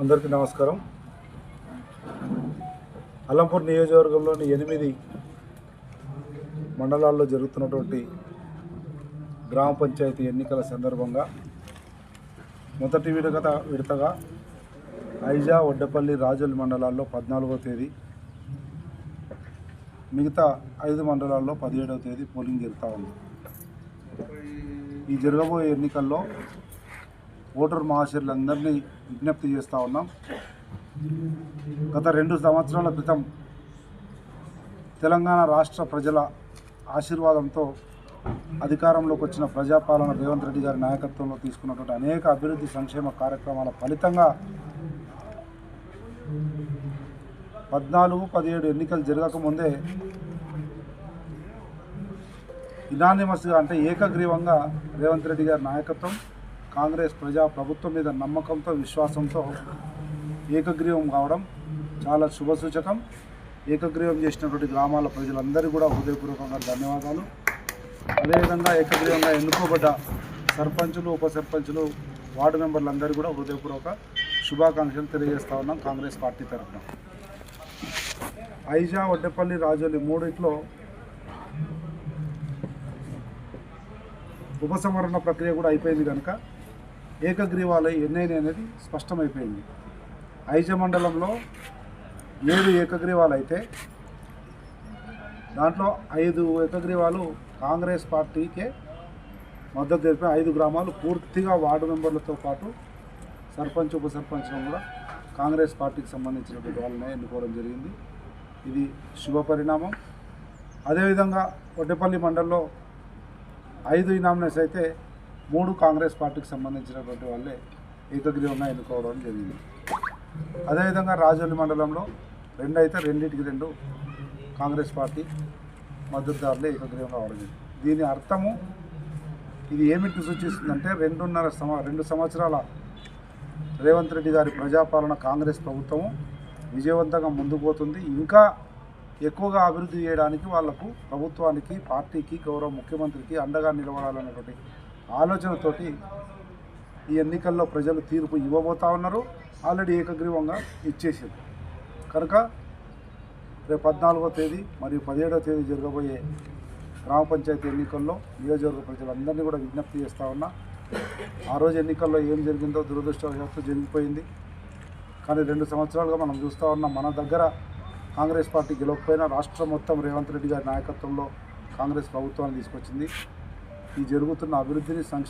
అందరికీ నమస్కారం. అల్లంపూర్ నియోజకవర్గంలోని ఎనిమిది మండలాల్లో జరుగుతున్నటువంటి గ్రామ పంచాయతీ ఎన్నికల సందర్భంగా మొదటి విడత విడతగా ఐజా ఒడ్డపల్లి రాజుల మండలాల్లో పద్నాలుగో తేదీ మిగతా ఐదు మండలాల్లో పదిహేడవ తేదీ పోలింగ్ జరుగుతూ ఉంది. ఈ జరగబోయే ఎన్నికల్లో ఓటర్ మహాశయులందరినీ విజ్ఞప్తి చేస్తూ ఉన్నాం. గత రెండు సంవత్సరాల క్రితం తెలంగాణ రాష్ట్ర ప్రజల ఆశీర్వాదంతో అధికారంలోకి వచ్చిన ప్రజాపాలన రేవంత్ రెడ్డి గారి నాయకత్వంలో తీసుకున్నటువంటి అనేక అభివృద్ధి సంక్షేమ కార్యక్రమాల ఫలితంగా పద్నాలుగు పదిహేడు ఎన్నికలు జరగకముందే ఇనానిమస్గా అంటే ఏకగ్రీవంగా రేవంత్ రెడ్డి గారి నాయకత్వం కాంగ్రెస్ ప్రజా ప్రభుత్వం మీద నమ్మకంతో విశ్వాసంతో ఏకగ్రీవం కావడం చాలా శుభసూచకం. ఏకగ్రీవం చేసినటువంటి గ్రామాల ప్రజలందరికీ కూడా హృదయపూర్వకంగా ధన్యవాదాలు. అదేవిధంగా ఏకగ్రీవంగా ఎన్నుకోబడ్డ సర్పంచులు ఉప సర్పంచులు వార్డు మెంబర్లందరూ కూడా హృదయపూర్వక శుభాకాంక్షలు తెలియజేస్తా ఉన్నాం కాంగ్రెస్ పార్టీ తరఫున. ఐజా వడ్డపల్లి రాజోలి మూడిట్లో ఉపసంహరణ ప్రక్రియ కూడా అయిపోయింది కనుక ఏకగ్రీవాలు ఎన్నైనా అనేది స్పష్టమైపోయింది. ఐజ మండలంలో ఏడు ఏకగ్రీవాలు అయితే దాంట్లో ఐదు ఏకగ్రీవాలు కాంగ్రెస్ పార్టీకే మద్దతు తెలిపి ఐదు గ్రామాలు పూర్తిగా వార్డు మెంబర్లతో పాటు సర్పంచ్ ఉప సర్పంచ్లను కూడా కాంగ్రెస్ పార్టీకి సంబంధించినటువంటి వాళ్ళనే ఎన్నుకోవడం జరిగింది. ఇది శుభ పరిణామం. అదేవిధంగా వడ్డేపల్లి మండలంలో ఐదు ఇనామినేస్ అయితే మూడు కాంగ్రెస్ పార్టీకి సంబంధించినటువంటి వాళ్ళే ఏకగ్రీవంగా ఎన్నుకోవడం జరిగింది. అదేవిధంగా రాజోలి మండలంలో రెండు అయితే రెండింటికి రెండు కాంగ్రెస్ పార్టీ మద్దతుదారులే ఏకగ్రీవంగా అవడం జరిగింది. దీని అర్థము ఇది ఏమిటి సూచిస్తుందంటే రెండున్నర సంవ రెండు సంవత్సరాల రేవంత్ రెడ్డి గారి ప్రజాపాలన కాంగ్రెస్ ప్రభుత్వము విజయవంతంగా ముందుకు పోతుంది. ఇంకా ఎక్కువగా అభివృద్ధి చేయడానికి వాళ్ళకు ప్రభుత్వానికి పార్టీకి గౌరవ ముఖ్యమంత్రికి అండగా నిలబడాలనేటువంటి ఆలోచనతోటి ఈ ఎన్నికల్లో ప్రజలు తీర్పు ఇవ్వబోతా ఉన్నారు. ఆల్రెడీ ఏకగ్రీవంగా ఇచ్చేసారు కనుక రేపు పద్నాలుగో తేదీ మరియు పదిహేడవ తేదీ జరగబోయే గ్రామ పంచాయతీ ఎన్నికల్లో నియోజకవర్గ ప్రజలందరినీ కూడా విజ్ఞప్తి చేస్తూ ఉన్నా. ఆ రోజు ఎన్నికల్లో ఏం జరిగిందో దురదృష్టవశాత్తు జరిగిపోయింది. కానీ రెండు సంవత్సరాలుగా మనం చూస్తూ ఉన్నాం. మన దగ్గర కాంగ్రెస్ పార్టీ గెలవకపోయినా రాష్ట్రం మొత్తం రేవంత్ రెడ్డి గారి నాయకత్వంలో కాంగ్రెస్ ప్రభుత్వాన్ని తీసుకొచ్చింది. ఈ జరుగుతున్న అభివృద్ధిని సంక్షేమ